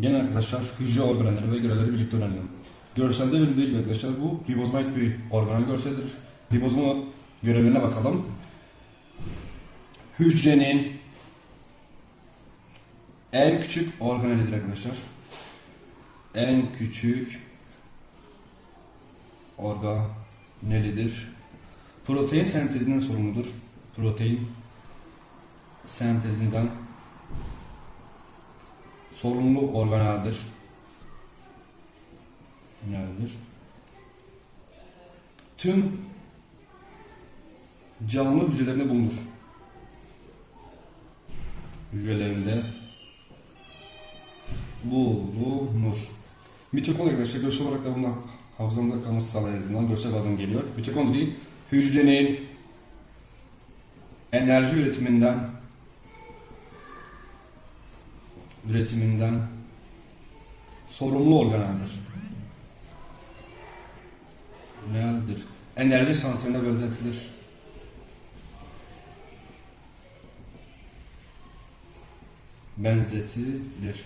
Gene arkadaşlar hücre organelleri ve görevleri birlikte öğrenelim. Görselde bildiği gibi arkadaşlar bu ribozoma ait bir organel görseldir. Ribozomu görevlerine bakalım. Hücrenin en küçük organelidir arkadaşlar. En küçük organelidir. Protein sentezinden sorumludur. Protein sentezinden sorumlu organeldir. Organeldir. Tüm canlı hücrelerinde bulunur. Hücrelerinde bulunur. Mitokondri arkadaşlar görsel olarak da bunda hafızamda kalması sağlayacağından görsel bazen geliyor. Mitokondri hücrenin enerji üretiminden üretiminden sorumlu organeldir. Nedir? Enerji santrine benzetilir. Benzetilir.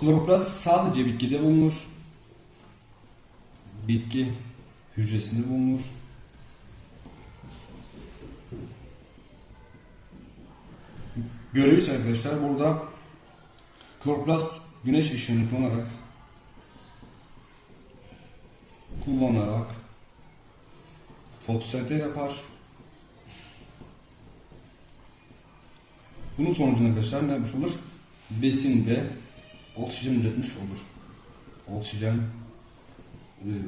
Kloroplast sadece bitkide bulunur. Bitki hücresinde bulunur. İse arkadaşlar burada kloroplast güneş ışığını kullanarak kullanarak fotosentez yapar. Bunun sonucunda arkadaşlar ne yapmış olur? Besin ve oksijen üretmiş olur. Oksijen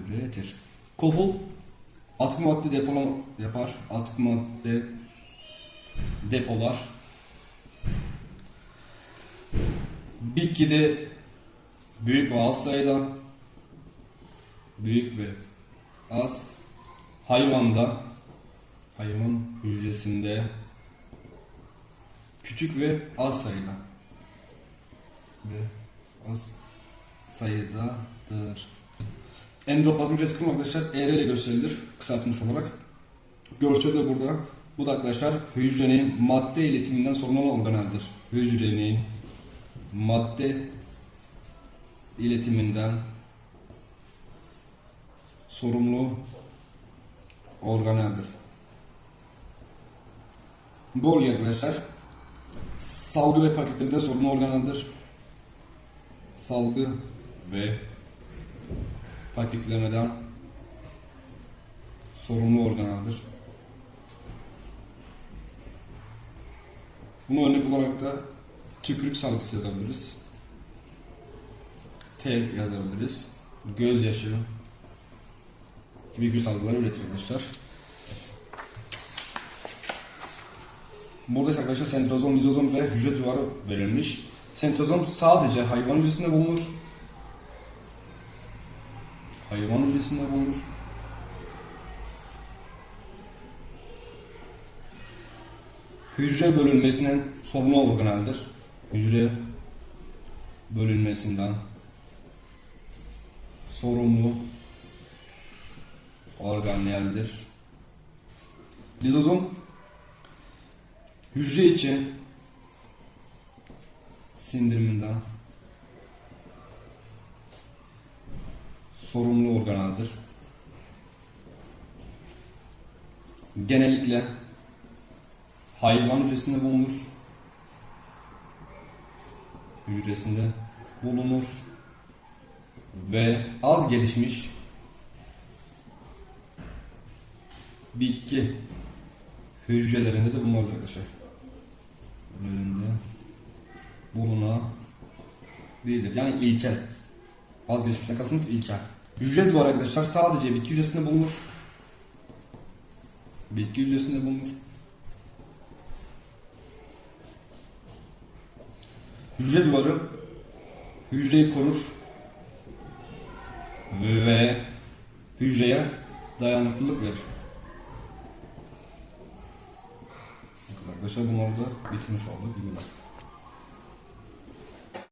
üretir. Koful atık madde depolama yapar. Atık madde depolar. Bitkide büyük ve az sayıda büyük ve az hayvanda hayvan hücresinde küçük ve az sayıda ve az sayıdadır. Endoplazmik retikulum arkadaşlar ER ile gösterilir kısaltılmış olarak. Görsel de burada. Bu da arkadaşlar hücrenin madde iletiminden sorumlu olan organeldir. Hücrenin madde iletiminden sorumlu organeldir. Golgi arkadaşlar salgı ve paketlemede sorumlu organeldir. Salgı ve paketlemeden sorumlu organeldir. Bunu örnek olarak da tükürük salgısı yazabiliriz. T yazabiliriz. Gözyaşı gibi bir salgılar üretiyor arkadaşlar. Burada arkadaşlar sentrozom, lizozom ve hücre duvarı verilmiş. Sentrozom sadece hayvan hücresinde bulunur. Hayvan hücresinde bulunur. Hücre bölünmesinden sorumlu organeldir. Hücre bölünmesinden sorumlu organeldir. Lizozom hücre içi sindiriminden sorumlu organeldir. Genellikle hayvan hücresinde bulunur. Hücresinde bulunur ve az gelişmiş bitki hücrelerinde de bulunur arkadaşlar. Hücrelerinde bulunabilir. Yani ilkel. Az gelişmişten kastımız ilkel. Hücre duvarı arkadaşlar sadece bitki hücresinde bulunur. Bitki hücresinde bulunur. Hücre duvarı hücreyi korur ve hücreye dayanıklılık verir. Arkadaşlar bunları da bitirmiş olduk. Bilgiler.